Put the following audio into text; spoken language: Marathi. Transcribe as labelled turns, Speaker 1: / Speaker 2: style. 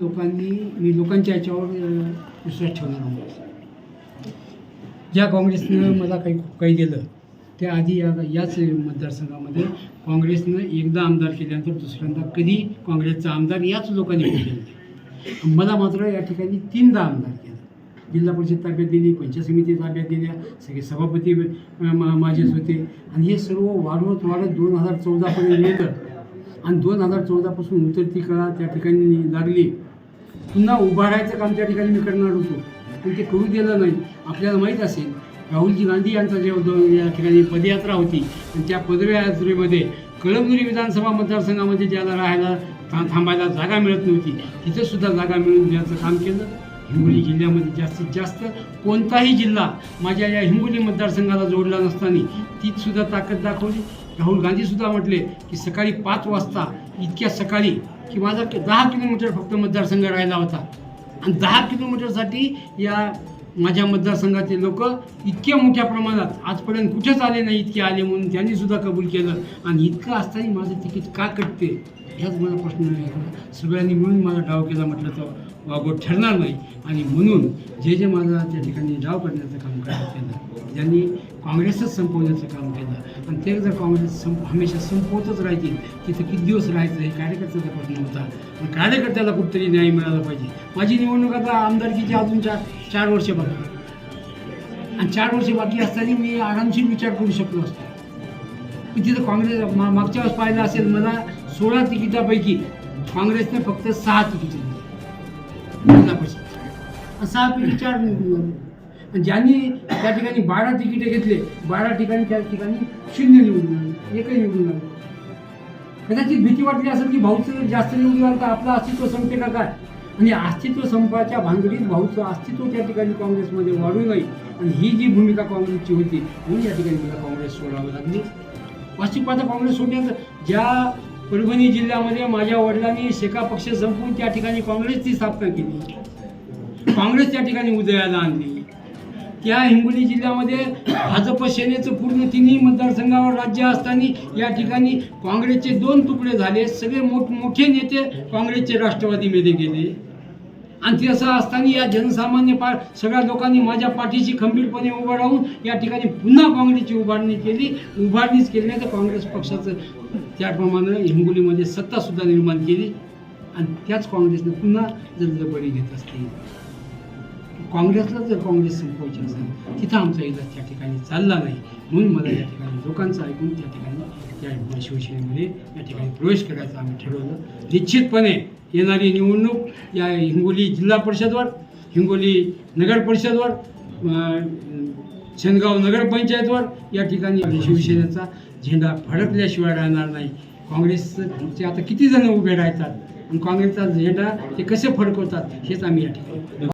Speaker 1: लोकांनी मी लोकांच्या याच्यावर विश्वास ठेवणार आहोत ज्या काँग्रेसनं मला काही काही दिलं त्या आधी या याच मतदारसंघामध्ये काँग्रेसनं एकदा आमदार केल्यानंतर दुसऱ्यांदा कधी काँग्रेसचा आमदार याच लोकांनी केलेला मला मात्र या ठिकाणी तीनदा आमदार केलं. जिल्हा परिषद ताब्यात दिली पंचायत समिती ताब्यात दिल्या सगळे सभापती मा- माझेच होते. आणि हे सर्व वाढवत वाढत दोन हजार चौदापर्यंत येतं आणि दोन हजार चौदापासून उतरती कळा त्या ठिकाणी लागली. पुन्हा उभारायचं काम त्या ठिकाणी मी करणार होतो. पण ते करू दिलं नाही. आपल्याला माहीत असेल राहुलजी गांधी यांचा जेव्हा या ठिकाणी पदयात्रा होती आणि त्या पदयात्रेमध्ये कळमनुरी विधानसभा मतदारसंघामध्ये ज्याला राहायला था थांबायला जागा मिळत नव्हती तिथंसुद्धा जागा मिळून द्यायचं काम केलं. हिंगोली जिल्ह्यामध्ये जास्तीत जास्त कोणताही जिल्हा माझ्या या हिंगोली मतदारसंघाला जोडला नसताना तीचसुद्धा ताकद दाखवली. राहुल गांधीसुद्धा म्हटले की सकाळी पाच वाजता इतक्या सकाळी की माझा दहा किलोमीटर फक्त मतदारसंघ राहिला होता. आणि दहा किलोमीटरसाठी या माझ्या मतदारसंघातील लोक इतक्या मोठ्या प्रमाणात आजपर्यंत कुठेच आले नाही इतके आले म्हणून त्यांनीसुद्धा कबूल केलं. आणि इतकं असताना माझं तिकीट का कटते? ह्याच मला प्रश्न आहे. सगळ्यांनी मिळून माझा डाव केला म्हटलं तर. वागोट ठरणार नाही. आणि म्हणून जे जे माझा त्या ठिकाणी डाव करण्याचं काम करण्यात केलं ज्यांनी काँग्रेसच संपवण्याचं काम केलं आणि ते जर काँग्रेस संप हमेशा संपवतच राहतील तिथं किती दिवस राहायचं हे कार्यकर्त्याचा प्रश्न होता. आणि कार्यकर्त्याला कुठतरी न्याय मिळाला पाहिजे. माझी निवडणूक आता आमदारकीची अजून चार चार वर्ष बाकी आणि चार वर्ष बाकी असताना मी आरामशीर विचार करू शकलो असतो. पण तिथं काँग्रेस मा- मागच्या वेळेस पाहिलं असेल मला सोळा तिकिटापैकी काँग्रेसने फक्त सहा तिकीट दिली. जिल्हा पैसे आणि सहापैकी चार आणि ज्यांनी त्या ठिकाणी बारा तिकीटे घेतले बारा ठिकाणी त्या ठिकाणी शून्य निवडून आले एकही निवडून आले कदाचित भीती वाटली असेल की भाऊचं जास्त निवडून आलं तर आपलं अस्तित्व संपते का काय? आणि अस्तित्व संपाच्या भानगडीत भाऊचं अस्तित्व त्या ठिकाणी काँग्रेसमध्ये वाढू नये. आणि ही जी भूमिका काँग्रेसची होती म्हणून या ठिकाणी मला काँग्रेस सोडावं लागली. वास्तविक पाहता काँग्रेस सोडण्याचं ज्या परभणी जिल्ह्यामध्ये माझ्या वडिलांनी शेका पक्ष संपवून त्या ठिकाणी काँग्रेसची स्थापना केली. काँग्रेस त्या ठिकाणी उदयाला आणली. त्या हिंगोली जिल्ह्यामध्ये भाजप सेनेचं पूर्ण तिन्ही मतदारसंघावर राज्य असताना या ठिकाणी काँग्रेसचे दोन तुकडे झाले. सगळे मोठ मोठे नेते काँग्रेसचे राष्ट्रवादीमध्ये गेले. आणि ते असं असताना या जनसामान्य पा सगळ्या लोकांनी माझ्या पाठीशी खंबीरपणे उभं राहून या ठिकाणी पुन्हा काँग्रेसची उभारणी केली. उभारणीच केली नाही तर काँग्रेस पक्षाचं त्याप्रमाणे हिंगोलीमध्ये सत्तासुद्धा निर्माण केली. आणि त्याच काँग्रेसने पुन्हा जर बळी घेत असते काँग्रेसला जर काँग्रेस संपवायची असेल तिथं आमचा इलाज त्या ठिकाणी चालला नाही. म्हणून मला या ठिकाणी लोकांचं ऐकून त्या ठिकाणी त्या शिवसेनेमध्ये या ठिकाणी प्रवेश करायचा आम्ही ठरवलं. निश्चितपणे येणारी निवडणूक या हिंगोली जिल्हा परिषदवर हिंगोली नगर परिषदवर शेनगाव नगरपंचायतवर या ठिकाणी शिवसेनेचा झेंडा फडकल्याशिवाय राहणार नाही. काँग्रेसचे आता किती जण उभे राहतात आणि काँग्रेसचा झेंडा ते कसे फडकवतात हेच आम्ही या ठिकाणी